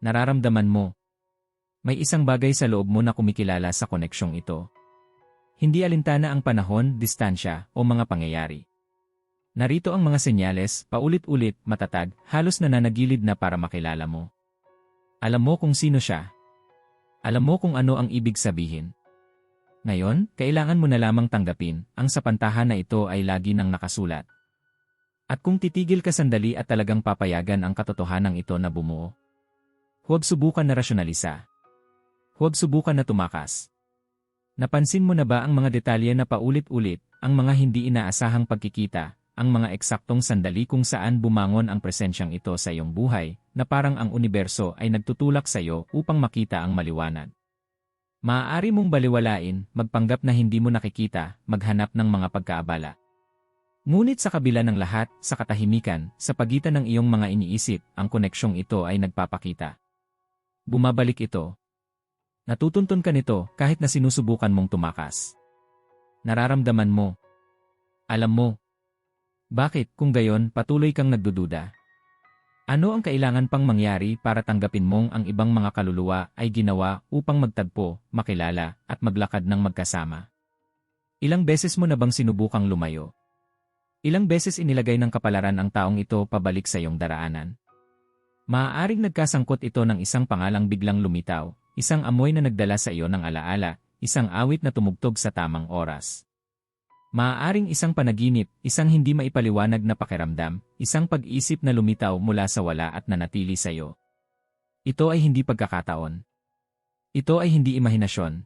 Nararamdaman mo. May isang bagay sa loob mo na kumikilala sa koneksyong ito. Hindi alintana ang panahon, distansya, o mga pangyayari. Narito ang mga senyales, paulit-ulit, matatag, halos nananagilid na para makilala mo. Alam mo kung sino siya. Alam mo kung ano ang ibig sabihin. Ngayon, kailangan mo na lamang tanggapin, ang sapantahan na ito ay lagi nang nakasulat. At kung titigil ka sandali at talagang papayagan ang katotohanan ito na bumuo, huwag subukan na rasyonalisa. Huwag subukan na tumakas. Napansin mo na ba ang mga detalye na paulit-ulit, ang mga hindi inaasahang pagkikita, ang mga eksaktong sandali kung saan bumangon ang presensyang ito sa iyong buhay, na parang ang universo ay nagtutulak sa iyo upang makita ang maliwanag. Maaari mong baliwalain, magpanggap na hindi mo nakikita, maghanap ng mga pagkaabala. Ngunit sa kabila ng lahat, sa katahimikan, sa pagitan ng iyong mga iniisip, ang koneksyong ito ay nagpapakita. Bumabalik ito. Natutuntun ka nito kahit na sinusubukan mong tumakas. Nararamdaman mo. Alam mo. Bakit kung gayon patuloy kang nagdududa? Ano ang kailangan pang mangyari para tanggapin mong ang ibang mga kaluluwa ay ginawa upang magtagpo, makilala, at maglakad ng magkasama? Ilang beses mo na bang sinubukang lumayo? Ilang beses inilagay ng kapalaran ang taong ito pabalik sa iyong daraanan? Maaaring nagkasangkot ito ng isang pangalang biglang lumitaw, isang amoy na nagdala sa iyo ng alaala, isang awit na tumugtog sa tamang oras. Maaaring isang panaginip, isang hindi maipaliwanag na pakiramdam, isang pag-isip na lumitaw mula sa wala at nanatili sa iyo. Ito ay hindi pagkakataon. Ito ay hindi imahinasyon.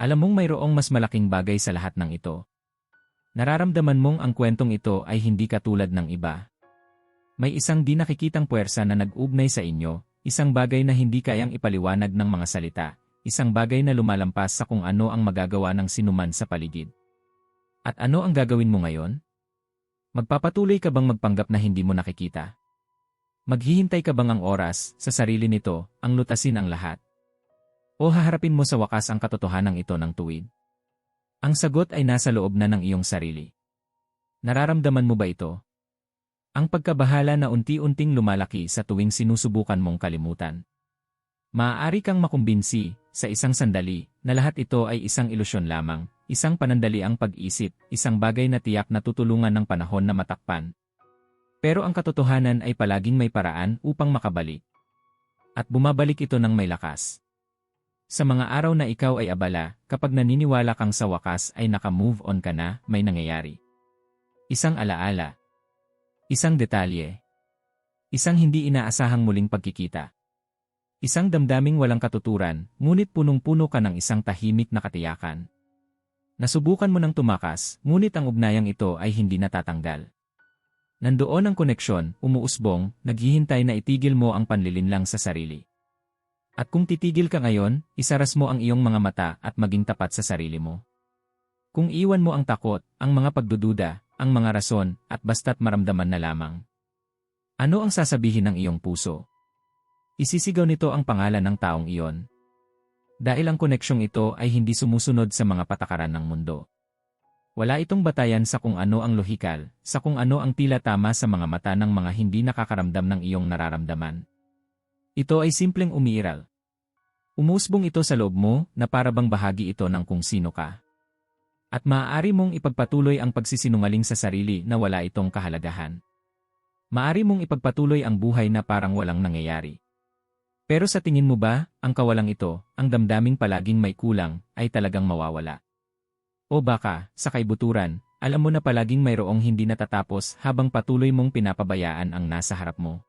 Alam mong mayroong mas malaking bagay sa lahat ng ito. Nararamdaman mong ang kwentong ito ay hindi katulad ng iba. May isang di nakikitang puwersa na nag-ugnay sa inyo, isang bagay na hindi kayang ipaliwanag ng mga salita, isang bagay na lumalampas sa kung ano ang magagawa ng sinuman sa paligid. At ano ang gagawin mo ngayon? Magpapatuloy ka bang magpanggap na hindi mo nakikita? Maghihintay ka bang ang oras, sa sarili nito, ang lutasin ang lahat? O haharapin mo sa wakas ang katotohanan ito ng tuwid? Ang sagot ay nasa loob na ng iyong sarili. Nararamdaman mo ba ito? Ang pagkabahala na unti-unting lumalaki sa tuwing sinusubukan mong kalimutan. Maaari kang makumbinsi, sa isang sandali, na lahat ito ay isang ilusyon lamang, isang panandaliang pag-isip, isang bagay na tiyak na tutulungan ng panahon na matakpan. Pero ang katotohanan ay palaging may paraan upang makabalik. At bumabalik ito ng may lakas. Sa mga araw na ikaw ay abala, kapag naniniwala kang sa wakas ay naka-move on ka na, may nangyayari. Isang alaala. Isang detalye. Isang hindi inaasahang muling pagkikita. Isang damdaming walang katuturan, ngunit punong-puno ka ng isang tahimik na katiyakan. Nasubukan mo ng tumakas, ngunit ang ugnayang ito ay hindi natatanggal. Nandoon ang koneksyon, umuusbong, naghihintay na itigil mo ang panlilinlang sa sarili. At kung titigil ka ngayon, isaras mo ang iyong mga mata at maging tapat sa sarili mo. Kung iwan mo ang takot, ang mga pagdududa, ang mga rason, at basta't maramdaman na lamang. Ano ang sasabihin ng iyong puso? Isisigaw nito ang pangalan ng taong iyon. Dahil ang koneksyong ito ay hindi sumusunod sa mga patakaran ng mundo. Wala itong batayan sa kung ano ang lohikal, sa kung ano ang tila tama sa mga mata ng mga hindi nakakaramdam ng iyong nararamdaman. Ito ay simpleng umiiral. Umusbong ito sa loob mo na parabang bahagi ito ng kung sino ka. At maaari mong ipagpatuloy ang pagsisinungaling sa sarili na wala itong kahalagahan. Maari mong ipagpatuloy ang buhay na parang walang nangyayari. Pero sa tingin mo ba, ang kawalang ito, ang damdaming palaging may kulang, ay talagang mawawala? O baka, sa kaibuturan, alam mo na palaging mayroong hindi natatapos habang patuloy mong pinapabayaan ang nasa harap mo.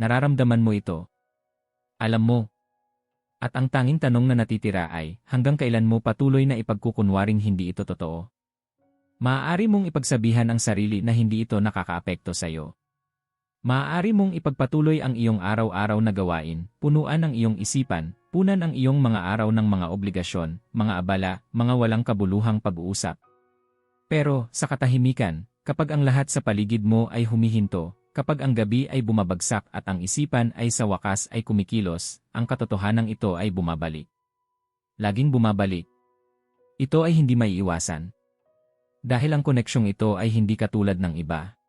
Nararamdaman mo ito. Alam mo. At ang tanging tanong na natitira ay, hanggang kailan mo patuloy na ipagkukunwaring hindi ito totoo? Maaari mong ipagsabihan ang sarili na hindi ito nakakaapekto sa iyo. Maaari mong ipagpatuloy ang iyong araw-araw na gawain, punuan ang iyong isipan, punan ang iyong mga araw ng mga obligasyon, mga abala, mga walang kabuluhang pag-uusap. Pero, sa katahimikan, kapag ang lahat sa paligid mo ay humihinto, kapag ang gabi ay bumabagsak at ang isipan ay sa wakas ay kumikilos, ang katotohanan ito ay bumabalik. Laging bumabalik. Ito ay hindi maiiwasan. Dahil ang koneksyong ito ay hindi katulad ng iba.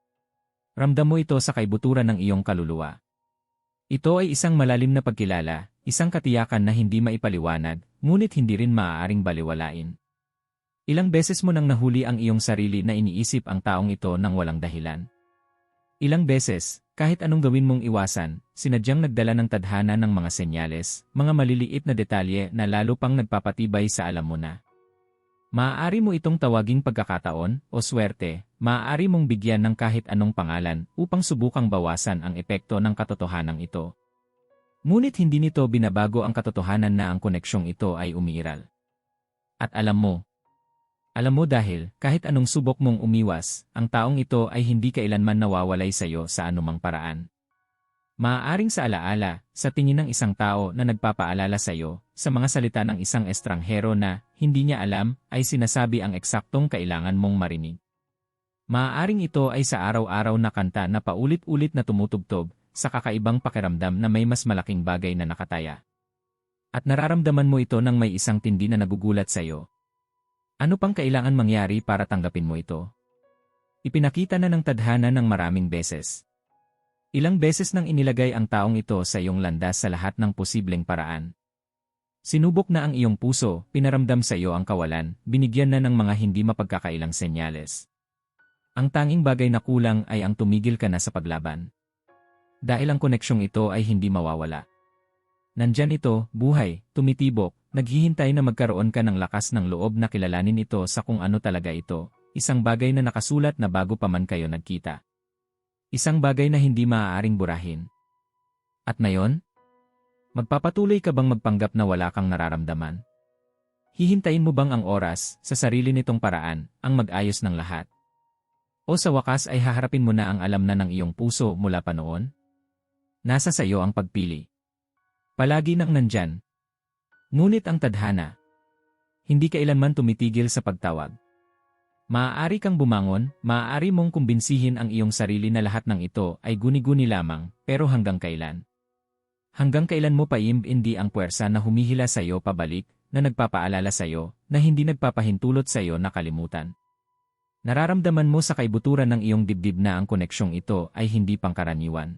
Ramdam mo ito sa kaibuturan ng iyong kaluluwa. Ito ay isang malalim na pagkilala, isang katiyakan na hindi maipaliwanag, ngunit hindi rin maaaring baliwalain. Ilang beses mo nang nahuli ang iyong sarili na iniisip ang taong ito nang walang dahilan. Ilang beses, kahit anong gawin mong iwasan, sinadyang nagdala ng tadhana ng mga senyales, mga maliliit na detalye na lalo pang nagpapatibay sa alam mo na. Maaari mo itong tawaging pagkakataon o swerte, maaari mong bigyan ng kahit anong pangalan upang subukang bawasan ang epekto ng katotohanan ito. Ngunit hindi nito binabago ang katotohanan na ang koneksyong ito ay umiiral. At alam mo, alam mo dahil, kahit anong subok mong umiwas, ang taong ito ay hindi kailanman nawawalay sa iyo sa anumang paraan. Maaaring sa alaala, sa tingin ng isang tao na nagpapaalala sa iyo, sa mga salita ng isang estranghero na, hindi niya alam, ay sinasabi ang eksaktong kailangan mong marinig. Maaaring ito ay sa araw-araw na kanta na paulit-ulit na tumutugtog, sa kakaibang pakiramdam na may mas malaking bagay na nakataya. At nararamdaman mo ito nang may isang tindi na nagugulat sa iyo, ano pang kailangan mangyari para tanggapin mo ito? Ipinakita na ng tadhana ng maraming beses. Ilang beses nang inilagay ang taong ito sa iyong landas sa lahat ng posibleng paraan. Sinubok na ang iyong puso, pinaramdam sa iyo ang kawalan, binigyan na ng mga hindi mapagkakailang senyales. Ang tanging bagay na kulang ay ang tumigil ka na sa paglaban. Dahil ang koneksyong ito ay hindi mawawala. Nandyan ito, buhay, tumitibok, Naghihintay na magkaroon ka ng lakas ng loob na kilalanin ito sa kung ano talaga ito, isang bagay na nakasulat na bago pa man kayo nagkita. Isang bagay na hindi maaaring burahin. At ngayon? Magpapatuloy ka bang magpanggap na wala kang nararamdaman? Hihintayin mo bang ang oras, sa sarili nitong paraan, ang mag-ayos ng lahat? O sa wakas ay haharapin mo na ang alam na ng iyong puso mula pa noon? Nasa sa iyo ang pagpili. Palagi nang nandyan, Ngunit ang tadhana, hindi kailanman tumitigil sa pagtawag. Maaari kang bumangon, maaari mong kumbinsihin ang iyong sarili na lahat ng ito ay guni-guni lamang, pero hanggang kailan? Hanggang kailan mo paimbindi ang puwersa na humihila sa iyo pabalik, na nagpapaalala sa iyo, na hindi nagpapahintulot sa iyo na kalimutan? Nararamdaman mo sa kaibuturan ng iyong dibdib na ang koneksyong ito ay hindi pangkaraniwan.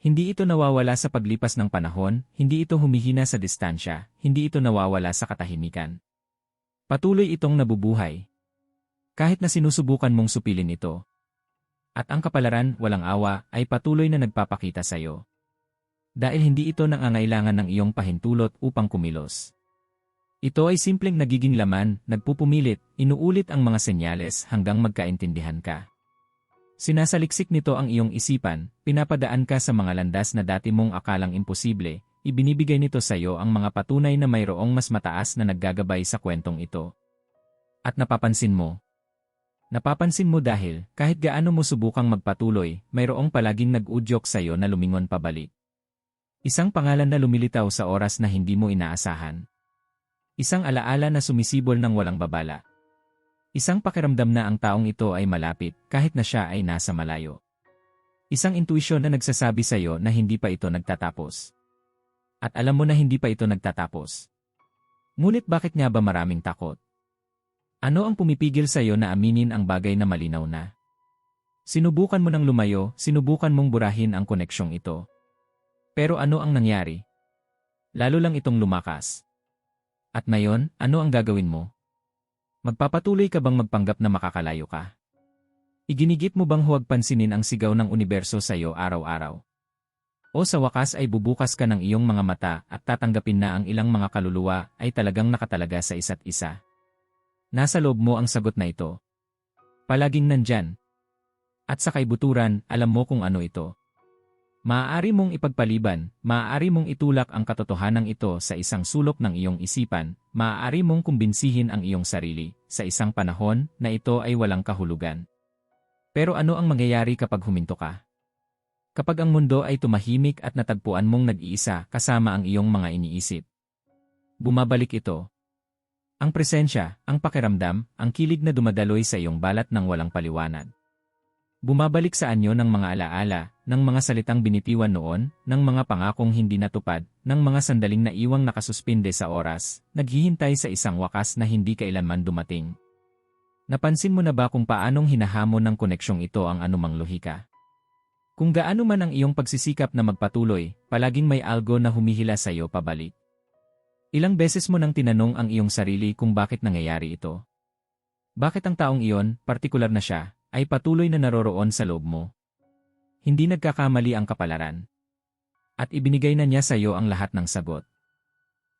Hindi ito nawawala sa paglipas ng panahon, hindi ito humihina sa distansya, hindi ito nawawala sa katahimikan. Patuloy itong nabubuhay. Kahit na sinusubukan mong supilin ito. At ang kapalaran, walang awa, ay patuloy na nagpapakita sa iyo. Dahil hindi ito nangangailangan ng iyong pahintulot upang kumilos. Ito ay simpleng nagiging laman, nagpupumilit, inuulit ang mga senyales hanggang magkaintindihan ka. Sinasaliksik nito ang iyong isipan, pinapadaan ka sa mga landas na dati mong akalang imposible, ibinibigay nito sa iyo ang mga patunay na mayroong mas mataas na naggagabay sa kwentong ito. At napapansin mo. Napapansin mo dahil, kahit gaano mo subukang magpatuloy, mayroong palaging nag-udyok sa iyo na lumingon pabalik. Isang pangalan na lumilitaw sa oras na hindi mo inaasahan. Isang alaala na sumisibol ng walang babala. Isang pakiramdam na ang taong ito ay malapit kahit na siya ay nasa malayo. Isang intuisyon na nagsasabi sa iyo na hindi pa ito nagtatapos. At alam mo na hindi pa ito nagtatapos. Ngunit bakit nga ba maraming takot? Ano ang pumipigil sa iyo na aminin ang bagay na malinaw na? Sinubukan mo ng lumayo, sinubukan mong burahin ang koneksyong ito. Pero ano ang nangyari? Lalo lang itong lumakas. At ngayon, ano ang gagawin mo? Magpapatuloy ka bang magpanggap na makakalayo ka? Iginigit mo bang huwag pansinin ang sigaw ng universo sa iyo araw-araw? O sa wakas ay bubukas ka ng iyong mga mata at tatanggapin na ang ilang mga kaluluwa ay talagang nakatalaga sa isa't isa? Nasa loob mo ang sagot na ito. Palaging nandyan. At sa kaibuturan, alam mo kung ano ito. Maaari mong ipagpaliban, maaari mong itulak ang katotohanan ito sa isang sulok ng iyong isipan, maaari mong kumbinsihin ang iyong sarili, sa isang panahon na ito ay walang kahulugan. Pero ano ang mangyayari kapag huminto ka? Kapag ang mundo ay tumahimik at natagpuan mong nag-iisa kasama ang iyong mga iniisip. Bumabalik ito. Ang presensya, ang pakiramdam, ang kilig na dumadaloy sa iyong balat ng walang paliwanag. Bumabalik sa anyo ng mga alaala, ng mga salitang binitiwan noon, ng mga pangakong hindi natupad, ng mga sandaling na iwang nakasuspinde sa oras, naghihintay sa isang wakas na hindi kailanman dumating. Napansin mo na ba kung paanong hinahamon ng koneksyong ito ang anumang lohika? Kung gaano man ang iyong pagsisikap na magpatuloy, palaging may algo na humihila sa iyo pabalik. Ilang beses mo nang tinanong ang iyong sarili kung bakit nangyayari ito. Bakit ang taong iyon, partikular na siya, ay patuloy na naroroon sa loob mo? Hindi nagkakamali ang kapalaran. At ibinigay na niya sa iyo ang lahat ng sagot.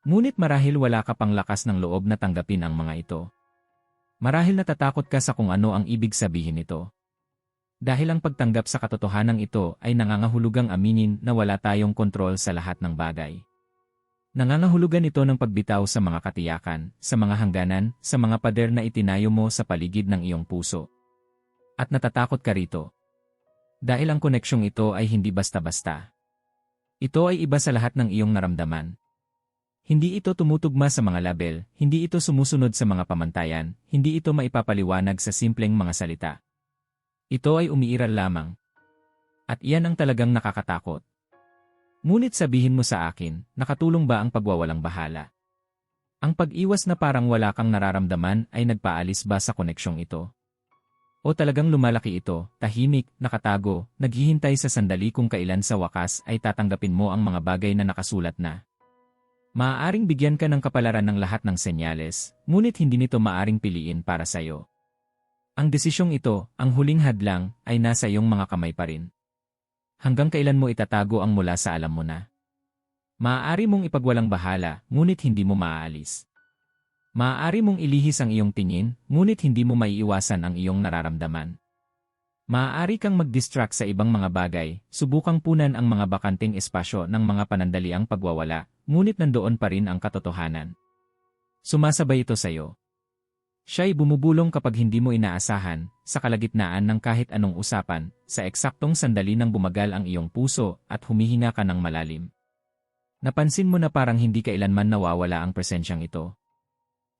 Ngunit marahil wala ka pang lakas ng loob na tanggapin ang mga ito. Marahil natatakot ka sa kung ano ang ibig sabihin nito. Dahil ang pagtanggap sa katotohanan ito ay nangangahulugang aminin na wala tayong kontrol sa lahat ng bagay. Nangangahulugan ito ng pagbitaw sa mga katiyakan, sa mga hangganan, sa mga pader na itinayo mo sa paligid ng iyong puso. At natatakot ka rito. Dahil ang koneksyong ito ay hindi basta-basta. Ito ay iba sa lahat ng iyong naramdaman. Hindi ito tumutugma sa mga label, hindi ito sumusunod sa mga pamantayan, hindi ito maipapaliwanag sa simpleng mga salita. Ito ay umiiral lamang. At iyan ang talagang nakakatakot. Ngunit sabihin mo sa akin, nakatulong ba ang pagwawalang bahala? Ang pag-iwas na parang wala kang nararamdaman ay nagpaalis ba sa koneksyong ito? O talagang lumalaki ito, tahimik, nakatago, naghihintay sa sandali kung kailan sa wakas ay tatanggapin mo ang mga bagay na nakasulat na. Maaaring bigyan ka ng kapalaran ng lahat ng senyales, ngunit hindi nito maaring piliin para sa iyo. Ang desisyong ito, ang huling hadlang, ay nasa iyong mga kamay pa rin. Hanggang kailan mo itatago ang mula sa alam mo na? Maaari mong ipagwalang bahala, ngunit hindi mo maaalis. Maaari mong ilihis ang iyong tingin, ngunit hindi mo maiiwasan ang iyong nararamdaman. Maaari kang mag-distract sa ibang mga bagay, subukang punan ang mga bakanting espasyo ng mga panandaliang pagwawala, ngunit nandoon pa rin ang katotohanan. Sumasabay ito sa iyo. Siya'y bumubulong kapag hindi mo inaasahan, sa kalagitnaan ng kahit anong usapan, sa eksaktong sandali nang bumagal ang iyong puso at humihinga ka ng malalim. Napansin mo na parang hindi kailanman nawawala ang presensyang ito.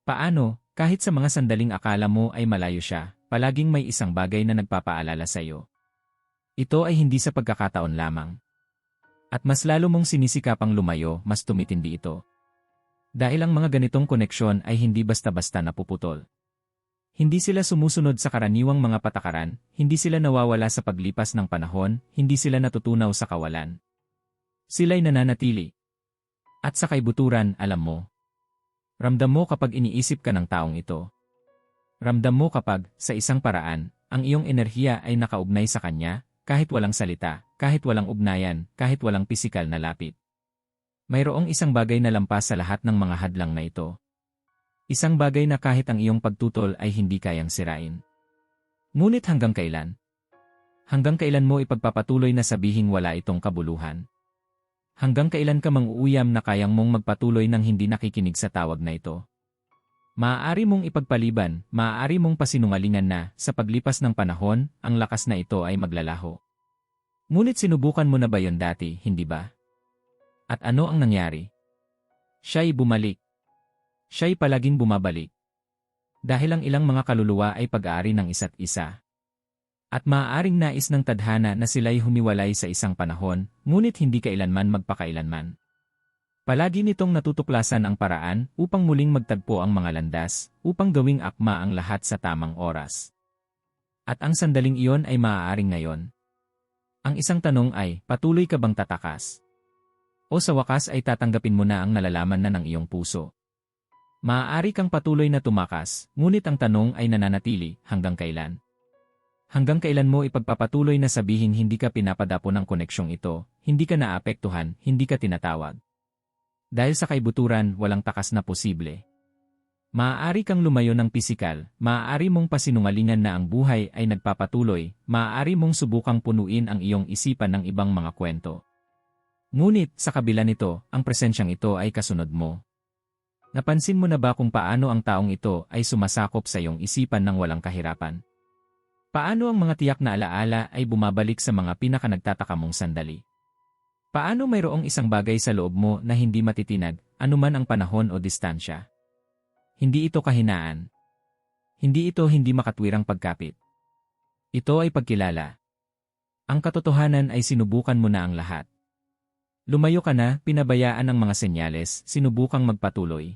Paano, kahit sa mga sandaling akala mo ay malayo siya, palaging may isang bagay na nagpapaalala sa iyo. Ito ay hindi sa pagkakataon lamang. At mas lalo mong sinisikapang lumayo, mas tumitindi ito. Dahil ang mga ganitong koneksyon ay hindi basta-basta napuputol. Hindi sila sumusunod sa karaniwang mga patakaran, hindi sila nawawala sa paglipas ng panahon, hindi sila natutunaw sa kawalan. Sila'y nananatili. At sa kaibuturan, alam mo. Ramdam mo kapag iniisip ka ng taong ito. Ramdam mo kapag, sa isang paraan, ang iyong enerhiya ay nakaugnay sa kanya, kahit walang salita, kahit walang ugnayan, kahit walang pisikal na lapit. Mayroong isang bagay na lampas sa lahat ng mga hadlang na ito. Isang bagay na kahit ang iyong pagtutol ay hindi kayang sirain. Ngunit hanggang kailan? Hanggang kailan mo ipagpapatuloy na sabihing wala itong kabuluhan? Hanggang kailan ka mang-uuyam na kayang mong magpatuloy ng hindi nakikinig sa tawag na ito? Maaari mong ipagpaliban, maaari mong pasinungalingan na, sa paglipas ng panahon, ang lakas na ito ay maglalaho. Ngunit sinubukan mo na ba yon dati, hindi ba? At ano ang nangyari? Siya'y bumalik. Siya'y palaging bumabalik. Dahil ang ilang mga kaluluwa ay pag-aari ng isa't isa. At maaaring nais ng tadhana na sila'y humiwalay sa isang panahon, ngunit hindi kailanman magpakailanman. Palagi nitong natutuklasan ang paraan upang muling magtagpo ang mga landas, upang gawing akma ang lahat sa tamang oras. At ang sandaling iyon ay maaaring ngayon. Ang isang tanong ay, patuloy ka bang tatakas? O sa wakas ay tatanggapin mo na ang nalalaman na ng iyong puso? Maaari kang patuloy na tumakas, ngunit ang tanong ay nananatili, hanggang kailan? Hanggang kailan mo ipagpapatuloy na sabihin hindi ka pinapadapo ng koneksyong ito, hindi ka naapektuhan, hindi ka tinatawag. Dahil sa kaibuturan, walang takas na posible. Maaari kang lumayo ng pisikal, maaari mong pasinungalingan na ang buhay ay nagpapatuloy, maaari mong subukang punuin ang iyong isipan ng ibang mga kwento. Ngunit, sa kabila nito, ang presensyang ito ay kasunod mo. Napansin mo na ba kung paano ang taong ito ay sumasakop sa iyong isipan ng walang kahirapan? Paano ang mga tiyak na alaala ay bumabalik sa mga pinakanagtataka mong sandali? Paano mayroong isang bagay sa loob mo na hindi matitinag, anuman ang panahon o distansya? Hindi ito kahinaan. Hindi ito hindi makatwirang pagkapit. Ito ay pagkilala. Ang katotohanan ay sinubukan mo na ang lahat. Lumayo ka na, pinabayaan ang mga senyales, sinubukang magpatuloy.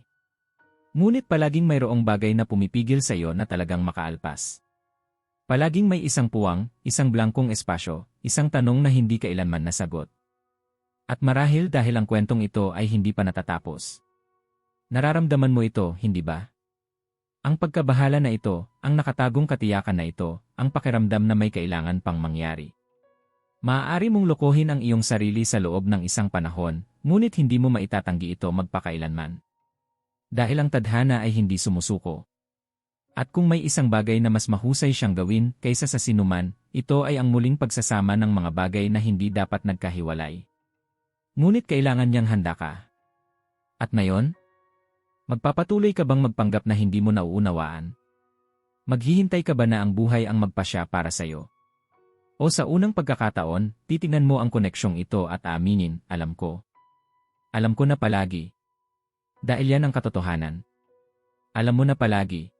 Ngunit palaging mayroong bagay na pumipigil sa iyo na talagang makaalpas. Palaging may isang puwang, isang blankong espasyo, isang tanong na hindi kailanman nasagot. At marahil dahil ang kwentong ito ay hindi pa natatapos. Nararamdaman mo ito, hindi ba? Ang pagkabahala na ito, ang nakatagong katiyakan na ito, ang pakiramdam na may kailangan pang mangyari. Maaari mong lokohin ang iyong sarili sa loob ng isang panahon, ngunit hindi mo maitatanggi ito magpakailanman. Dahil ang tadhana ay hindi sumusuko. At kung may isang bagay na mas mahusay siyang gawin kaysa sa sinuman, ito ay ang muling pagsasama ng mga bagay na hindi dapat nagkahiwalay. Ngunit kailangan niyang handa ka. At ngayon? Magpapatuloy ka bang magpanggap na hindi mo nauunawaan? Maghihintay ka ba na ang buhay ang magpasya para sa'yo? O sa unang pagkakataon, titingnan mo ang koneksyong ito at aaminin, alam ko. Alam ko na palagi. Dahil yan ang katotohanan. Alam mo na palagi.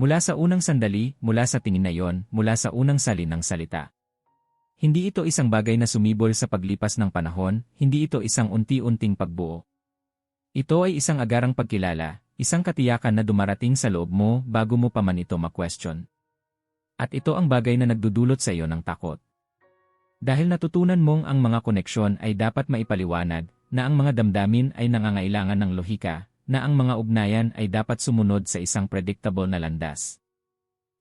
Mula sa unang sandali, mula sa tingin na yon, mula sa unang salin ng salita. Hindi ito isang bagay na sumibol sa paglipas ng panahon, hindi ito isang unti-unting pagbuo. Ito ay isang agarang pagkilala, isang katiyakan na dumarating sa loob mo bago mo pa man ito ma-question. At ito ang bagay na nagdudulot sa iyo ng takot. Dahil natutunan mong ang mga koneksyon ay dapat maipaliwanag, na ang mga damdamin ay nangangailangan ng lohika, na ang mga ugnayan ay dapat sumunod sa isang predictable na landas.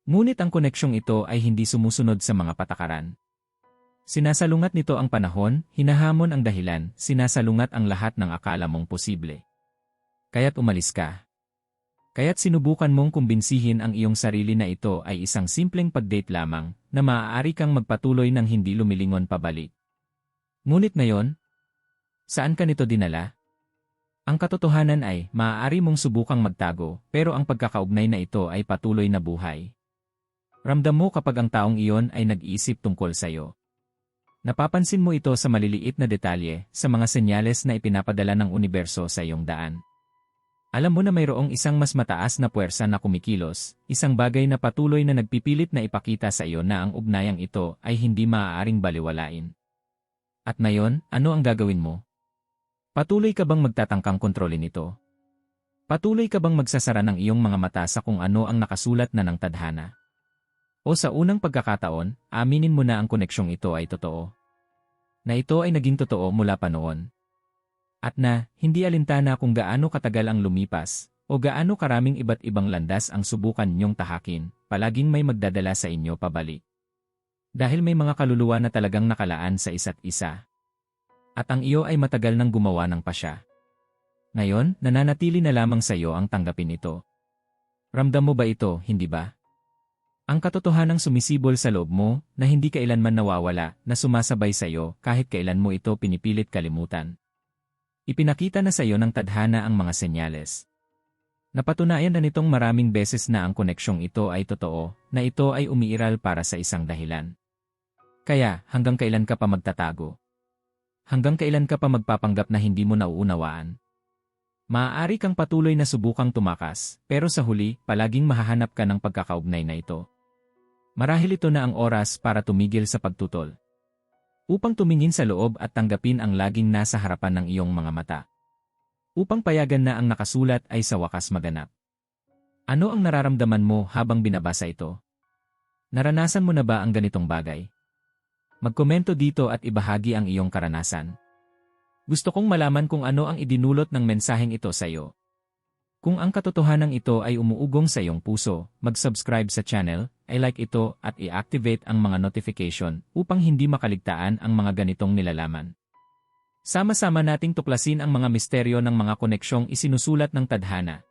Ngunit ang koneksyong ito ay hindi sumusunod sa mga patakaran. Sinasalungat nito ang panahon, hinahamon ang dahilan, sinasalungat ang lahat ng akala mong posible. Kaya't umalis ka. Kaya't sinubukan mong kumbinsihin ang iyong sarili na ito ay isang simpleng pag-date lamang, na maaari kang magpatuloy ng hindi lumilingon pabalik. Ngunit ngayon, saan ka nito dinala? Ang katotohanan ay, maaari mong subukang magtago, pero ang pagkakaugnay na ito ay patuloy na buhay. Ramdam mo kapag ang taong iyon ay nag-iisip tungkol sa iyo. Napapansin mo ito sa maliliit na detalye, sa mga senyales na ipinapadala ng universo sa iyong daan. Alam mo na mayroong isang mas mataas na puwersa na kumikilos, isang bagay na patuloy na nagpipilit na ipakita sa iyo na ang ugnayang ito ay hindi maaaring baliwalain. At ngayon, ano ang gagawin mo? Patuloy ka bang magtatangkang kontrolin ito? Patuloy ka bang magsasara ng iyong mga mata sa kung ano ang nakasulat na ng tadhana? O sa unang pagkakataon, aminin mo na ang koneksyong ito ay totoo. Na ito ay naging totoo mula pa noon. At na, hindi alintana kung gaano katagal ang lumipas, o gaano karaming iba't ibang landas ang subukan niyong tahakin, palaging may magdadala sa inyo pabalik. Dahil may mga kaluluwa na talagang nakalaan sa isa't isa, at ang iyo ay matagal nang gumawa ng pasya. Ngayon, nananatili na lamang sa iyo ang tanggapin ito. Ramdam mo ba ito, hindi ba? Ang katotohanang sumisibol sa loob mo, na hindi kailanman nawawala, na sumasabay sa iyo kahit kailan mo ito pinipilit kalimutan. Ipinakita na sa iyo ng tadhana ang mga senyales. Napatunayan na nitong maraming beses na ang koneksyong ito ay totoo, na ito ay umiiral para sa isang dahilan. Kaya, hanggang kailan ka pa magtatago? Hanggang kailan ka pa magpapanggap na hindi mo nauunawaan? Maaari kang patuloy na subukang tumakas, pero sa huli, palaging mahahanap ka ng pagkakaugnay na ito. Marahil ito na ang oras para tumigil sa pagtutol. Upang tumingin sa loob at tanggapin ang laging nasa harapan ng iyong mga mata. Upang payagan na ang nakasulat ay sa wakas maganap. Ano ang nararamdaman mo habang binabasa ito? Naranasan mo na ba ang ganitong bagay? Magkomento dito at ibahagi ang iyong karanasan. Gusto kong malaman kung ano ang idinulot ng mensaheng ito sa iyo. Kung ang katotohanan ito ay umuugong sa iyong puso, mag-subscribe sa channel, i-like ito at i-activate ang mga notification upang hindi makaligtaan ang mga ganitong nilalaman. Sama-sama nating tuklasin ang mga misteryo ng mga koneksyong isinusulat ng tadhana